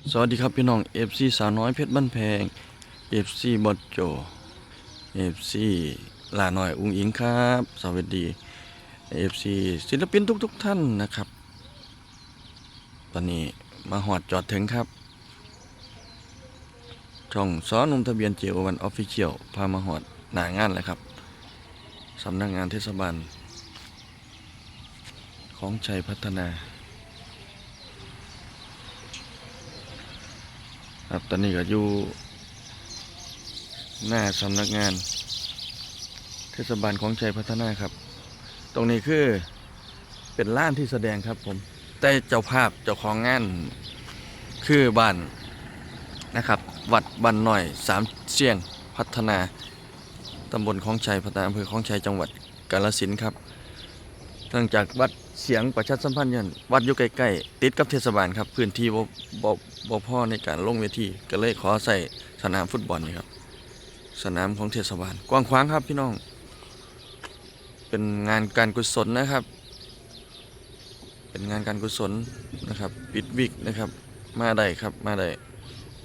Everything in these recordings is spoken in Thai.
สวัสดีครับพี่น้อง FC สาวน้อยเพชรบ้านแพง FC บอดโจ FC ลาหน่อยอุ้งอิงครับ สวัสดี FC ศิลปินทุกๆทท่านนะครับ ตอนนี้มาหอดจอดถึงครับ ช่องซ้อนุ่มทะเบียนเจโอวันออฟฟิเชียลพามาหอดหนางานเลยครับสำนักงานเทศบาลของชัยพัฒนา ครับ ตอนนี้ก็อยู่หน้าสำนักงาน เทศบาลของชัยพัฒนาครับ ตรงนี้คือเป็นล้านที่แสดงครับผม แต่เจ้าภาพเจ้าของงานคือบ้านนะครับ วัดบ้านหน่อยสามเสียงพัฒนาตำบลของชัยพัฒนาอำเภอของชัยจังหวัดกาฬสินครับเนื่องจากวัด เสียงประชาสัมพันธ์ยันวัดอยู่ใกล้ๆติดกับเทศบาลครับ พื้นที่บ่บ่บ่พอในการลงเวทีก็เลยขอใส่สนามฟุตบอลนี่ครับ สนามของเทศบาล กว้างขวางครับพี่น้อง เป็นงานการกุศลนะครับ เป็นงานการกุศลนะครับ ปิดวิกนะครับ มาได้ครับมาได้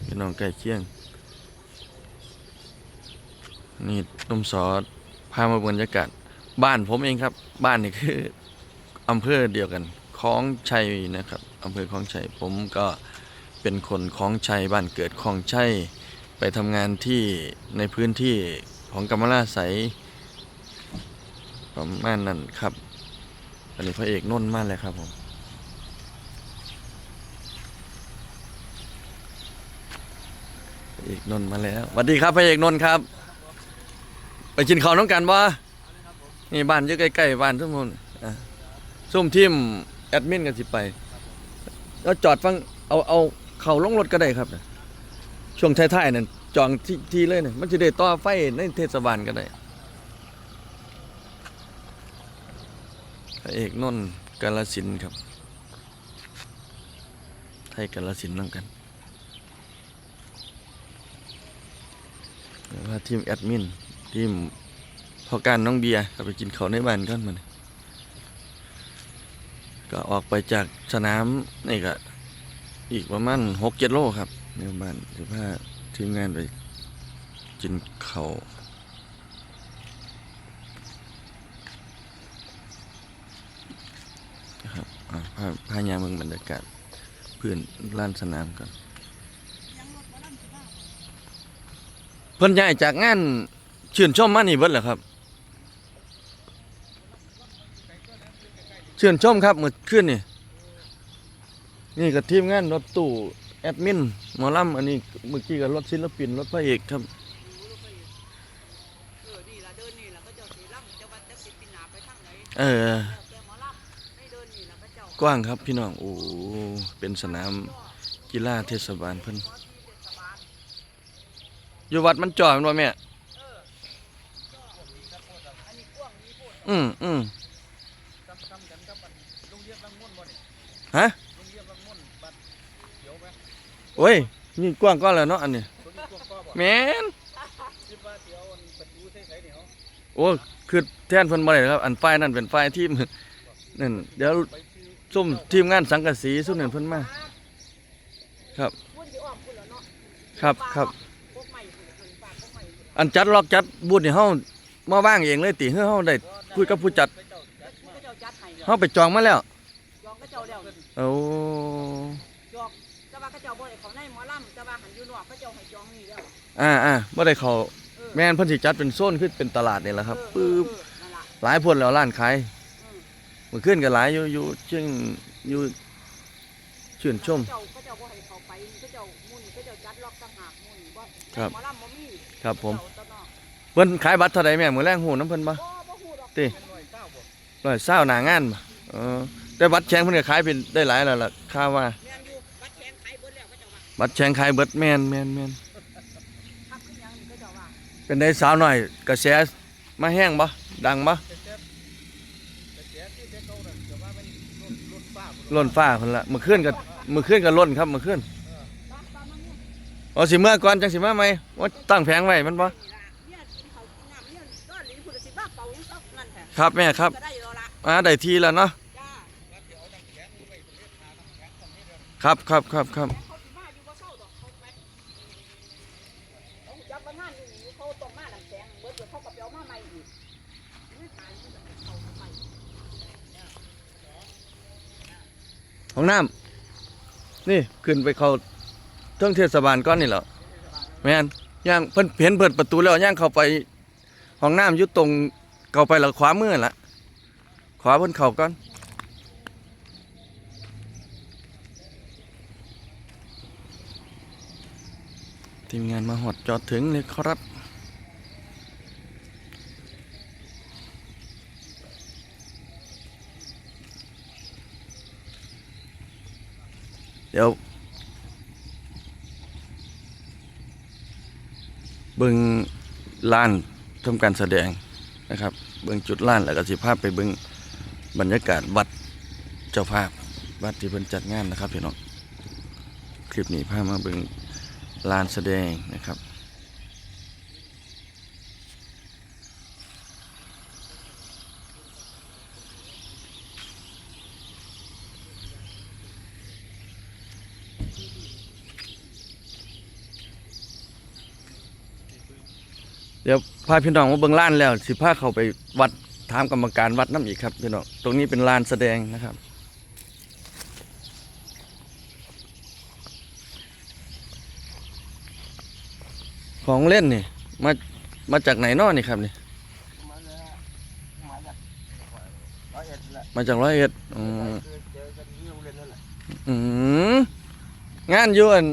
พี่น้องใกล้เคียง นี่นุ่มสอพามาบรรยากาศบ้านผมเองครับ บ้านนี่คือ อำเภอเดียวกันคลองชัยนะครับอำเภอคลองชัยผมก็เป็นคนคลองชัยบ้านเกิดคลองชัยไปทำงานที่ในพื้นที่ของกำมะลาไสยประมาณนั้นครับอันนี้พระเอกนนท์มากเลยครับผมพระเอกนนท์มาแล้วสวัสดีครับพระเอกนนท์ครับ ไปกินข้าวน้องกันบ่นี่บ้านอยู่ใกล้ๆบ้านทุกคนอะ ซุ่มทีมแอดมินกันสิไปแล้วจอดฟังเอาเอาเข่าลงรถก็ได้ครับนะช่วงท้ายๆนั่นจองที่ที่เลยนี่มันจะได้ต่อไฟในเทศบาลก็ได้พระเอกนนท์กาลสินครับ ไทยกาลสินน้องกันแล้วว่าทีมแอดมินทีมพอการน้องเบียร์ก็ไปกินเขาวในบ้านกันมัน ก็ออกไปจากสนามนี่ก็อีกประมาณหกเจ็ดโลครับในบ้านสิบห้าทีมงานไปกินเขาครับอ่าพาพายาเมืองบรรยากาศพื้นล้านสนามกันเพิ่นย้ายจากงานชื่นชมมานี่เบิดเหรอครับ เชื่นชมครับเมือขึ้นนี่นี่กับทีมงานรถตู้แอดมินหมอลำอันนี้เมื่อกี้กับรถศิลปินรถพระเอกครับเออกว้างครับพี่น้องโอ้เป็นสนามกีฬาเทศบาลเพิ่นอยู่วัดมันจอดมันบ่แม่อันนี้กว้างนี่พูดอืมอืม ซ้ำๆกันกับบัดโรงเรียนบางม่วนบ่นี่ ฮะโอ้ยนี่กว้างก็แล้วเนาะอันนี้แมนโอ้คือแทนเพิ่นบ่ได้ครับ อันป้ายนั่นเป็นป้ายทีมนั่นเดี๋ยวซุ่มทีมงานสังกะสีซุ่มนั่นเพิ่นมาครับ ครับครับอันจัดล็อกจัดบูธนี่เฮามาว่างเองเลยติเฮาได้คุยกับผู้จัดเฮาไปจองมาแล้ว เจ้าแล้วโอ้จองแต่ว่าก็เจ้าบ่ได้เขาในหมอล่ำแต่ว่าหันอยู่นอกก็เจ้าให้จองนี่แล้วอ่าอ่าบ่ได้เข้าเออแม่นเพิ่นสิจัดเป็นโซนคือเป็นตลาดนี่แหละครับเอปึ๊อบเออนั่นล่ะหลายพนแล้วร้านขายอืมมื้อคืนก็หลายอยู่อยู่เชิงอยู่ชื่นชมเจ้าก็เจ้าบ่ให้เขาไปก็เจ้ามุ่นก็เจ้าจัดล็อกต่างหากมุ่นบ่ครับ หมอล่ำบ่มีครับผมเจ้าตะนอกเพิ่นขายบัตรเท่าใดแม่มื้อแรงฮู้นํเพิ่นบ่ บ่บ่ฮู้ดอกติเป็นร้อยเก้าบ่ร้อยเศร้าหน้างานบ่เออ แต่บัตรแข็งเพิ่นก็ขายเป็นได้หลายแล้วล่ะค่าว่าแม่นอยู่บัดแข็งขายเบิดแล้วก็เจ้าว่าบัตรแข็งขายเบิดแม่นแม่นแม่นทักขึ้นหยังนี่ก็เจ้าว่าเป็นได้สาวหน่อยกระแสมาแห้งบ่ดังบ่แต่แต่แต่แกที่แต่เก่านั่นก็ว่ามันรถรถฟ้าบ่ล้นฟ้าพุ่นละมื้อคืนก็มื้อคืนก็ล้นครับมื้อคืนบ้านบ้านมันเนี่ยอ๋อสิเมื่อก่อนจังสิมาไหมว่าตั้งแผงไว้มันบ่นี่ล่ะเนี่ยกินเขาวกินน้ำเนี่ยก็ลิ้นพุทธสิบ้าเป่ายังต้องนั่นแท้ครับแม่ครับก็ได้อยู่แล้วล่ะอ่าได้ทีแล้วเนาะ ครับครับครับครับของน้ำนี่ขึ้นไปเขาเท่งเทศบาลก้อนนี่เหรอแมนย่างเพิ่นเห็นเปิดประตูแล้วย่างเข้าไปของน้ำอยู่ตรงเข้าไปแล้วขวามือละขวาเพิ่นเข่าก้อน ทีมงานมาหอดจอดถึงเลยครับ เดี๋ยวเบิ่งล้านทำการแสดงนะครับ เบิ่งจุดล้านแล้วก็สิภาพไปเบิ่งบรรยากาศวัดเจ้าภาพวัดที่เพิ่นจัดงานนะครับพี่น้องคลิปนี้พามาเบิ่ง ลานแสดงนะครับเดี๋ยวพาพี่น้องมาเบิ่งลานแล้ว สิพาเขาไปวัดถามกรรมการวัดน้ำอีกครับพี่น้องตรงนี้เป็นลานแสดงนะครับ ของเล่นนี่ มามาจากไหนเนอนี่ครับนี่มาเลยฮะมาจากร้อยเอ็ดแหละมาจากร้อยเอ็ดอืมคือเจอกันที่โรงเรียนนั่นแหละอืมงานอยวน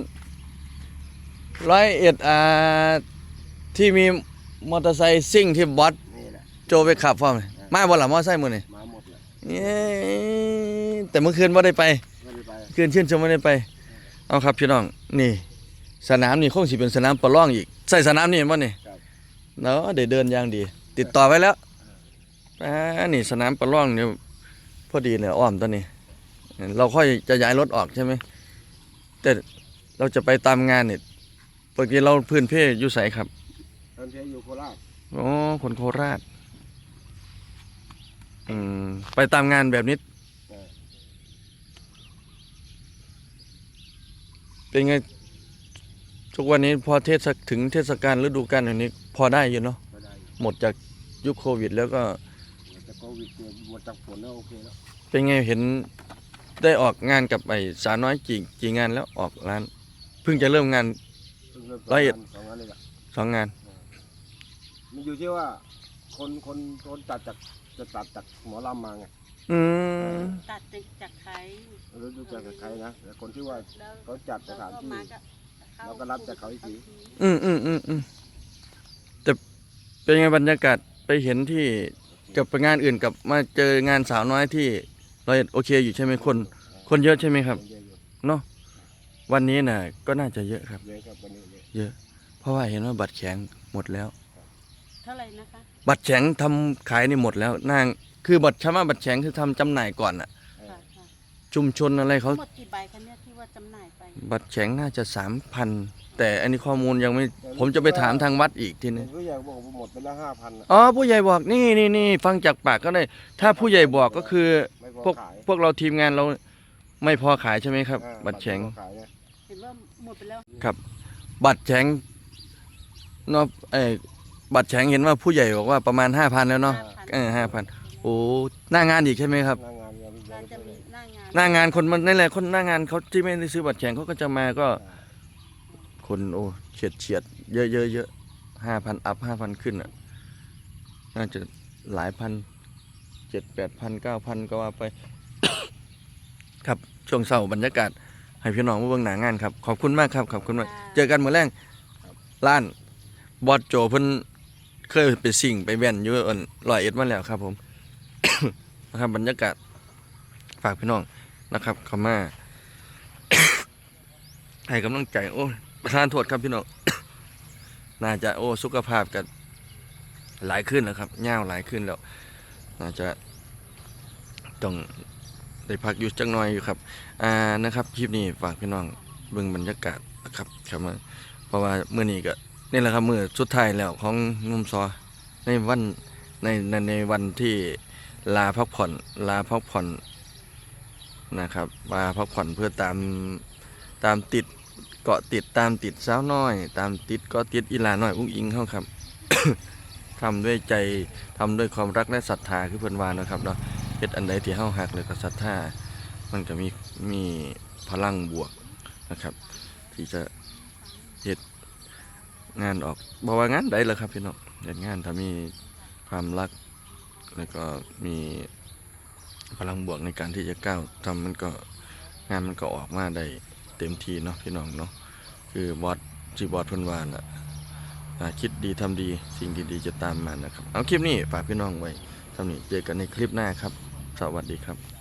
ร้อยเอ็ดอ่าที่มีมอเตอร์ไซค์ซิ่งที่บอสนี่แหละโจไปขับฟอมมาบ่ล่ะมอเตอร์ไซค์มื้อนี่มาหมดเลยเย้แต่เมื่อคืนบ่ได้ไปไม่ได้ไปคืนชื่นชมไม่ได้ไป เอาครับพี่น้องนี่ สนามนี่คงสิเป็นสนามประลองอีกใส่สนามนี่บ่นี่ครับเนาะได้เดินอย่างดี ติดต่อไว้แล้วอ่านี่สนามประลองเนี่ยพอดีเลยอ้อมตัวนี้ เราค่อยจะย้ายรถออกใช่ไหมแต่เราจะไปตามงานเนี่ยปกติเราพื้นเพอยู่ใสครับตอนเที่ยอยู่โคราชอ๋อคนโคราชอืมไปตามงานแบบนี้เออเป็นไง ทุกวันนี้พอเทศถึงเทศกาลฤดูกาลอย่างนี้ พอได้อยู่เนาะก็ได้อยู่หมดจากยุคโควิด แล้วก็หมดจากโควิดเนี่ยหมดจากฝนแล้วโอเคแล้วเป็นไงเห็นได้ออกงานกับไอ้สาวน้อยกี่กี่งานแล้วออกร้าน เพิ่งจะเริ่มงานเพิ่งเริ่มร้อยเอ็ด สองงานเลยละสองงาน มันอยู่ที่ว่าคนคนคนจัดจากจะตัดจากหมอลำมาไงอืมตัดติดจากใครรู้ดูจากกับใครนะแต่คนที่ว่า แล้วเขาจัดสถานที่แล้วก็ม เราก็รับจากเขาอีกทีอืมอืมอืมอืมแต่เป็นไงบรรยากาศไปเห็นที่กับงานอื่นกับมาเจองานสาวน้อยที่เราโอเคอยู่ใช่ไหมคน คนเยอะใช่ไหมครับเยอะอยู่เนาะวันนี้น่ะ ก็น่าจะเยอะครับ เยอะครับวันนี้เยอะเยอะ เพราะว่าเห็นว่าบัตรแข็งหมดแล้ว เท่าไหร่นะคะบัตรแข็งทำขายนี่หมดแล้วนางคือบัตรชำระบัตรแข็งคือทำจำหน่ายก่อนอะค่ะค่ะชุมชนอะไรเขา หมดกี่ใบคะเนี่ย ที่ว่าจำหน่ายไป บัตรแข็งน่าจะสามพันแต่อันนี้ข้อมูลยังไม่ผมจะไปถามทางวัดอีกทีนึงผู้ใหญ่บอกว่าหมดไปแล้วห้าพันอ๋อผู้ใหญ่บอกนี่นี่นี่ฟังจากปากก็ได้ ถ้าผู้ใหญ่บอกก็คือไม่พอพวกขายพวกเราทีมงานเราไม่พอขายใช่ไหมครับอ่าบัตรแข็งไม่พอขายนะเห็นว่าหมดไปแล้วบัตรแข็งเนาะไอ้บัตรแข็งเห็นว่าผู้ใหญ่บอกว่าประมาณห้าพันแล้วเนาะเออห้าพันโอ้หน้างานอีกใช่ไหมครับหน้างานยังร้านจะมีหน้างาน หน้างานคนมันนั่นแหละคนหน้างานเขาที่ไม่ได้ซื้อบัตรแข็งเขาก็จะมาก็ คนโอ้เฉียดเฉียดเยอะเยอะเยอะห้าพันอัพห้าพันขึ้นอะ น่าจะหลายพันเจ็ดแปดพันเก้าพันก็ว่าไป ครับช่วงเศร้าบรรยากาศ ให้พี่น้องมาเบิ่งหนางานครับ ขอบคุณมากครับ ขอบคุณมากเจอกันมื้อแรงร้านบอสโจเพิ่นเคยไปสิ่งไปแว่นอยู่อั่นร้อยเอ็ดมาแล้วครับผม นะครับบรรยากาศฝากพี่น้อง นะครับเข้ามาให้กำลังใจโอ้ยประธานโทษครับพี่น้องน่าจะโอ้สุขภาพกันหลายขึ้นแล้วครับย่าหลายขึ้นแล้ว น่าจะต้องได้พักอยู่จังหน่อยอยู่ครับ อ่านะครับคลิปนี้ฝากพี่น้องเบิ่งบรรยากาศนะครับครับมาเพราะว่าเมื่อนี้ก็นี่แหละครับเมื่อสุดท้ายแล้วของนุ่มซอในวันในในในวันที่ลาพักผ่อน ลาพักผ่อน นะครับลาพักผ่อนเพื่อตามตามติดเกาะติดตามติดสาวน้อย ตามติดเก็ติดอีลาน้อยอุ้งอิงเขาครับทำด้วยใจทำด้วยความรักและศรัทธาคือเพิ่อนวานนะครับเนาะเฮ็ดอันใดที่เฮาฮักแล้วก็ศรัทธามันก็มีมีพลังบวกนะครับ ที่จะเฮ็ดงานออกบ่ว่างานใดล่ะครับพี่น้องเฮ็ดงานถ้ามีความรักแล้วก็มี พลังบวกในการที่จะก้าวทำมันก็งานมันก็ออกมาได้เต็มที่เนาะพี่น้องเนาะคือบอสจีบอสเพิ่นวาน่ะอ่าคิดดีทำดีสิ่งดีๆจะตามมานะครับ เอาคลิปนี้ฝากพี่น้องไว้ทำนี้เจอกันในคลิปหน้าครับ สวัสดีครับ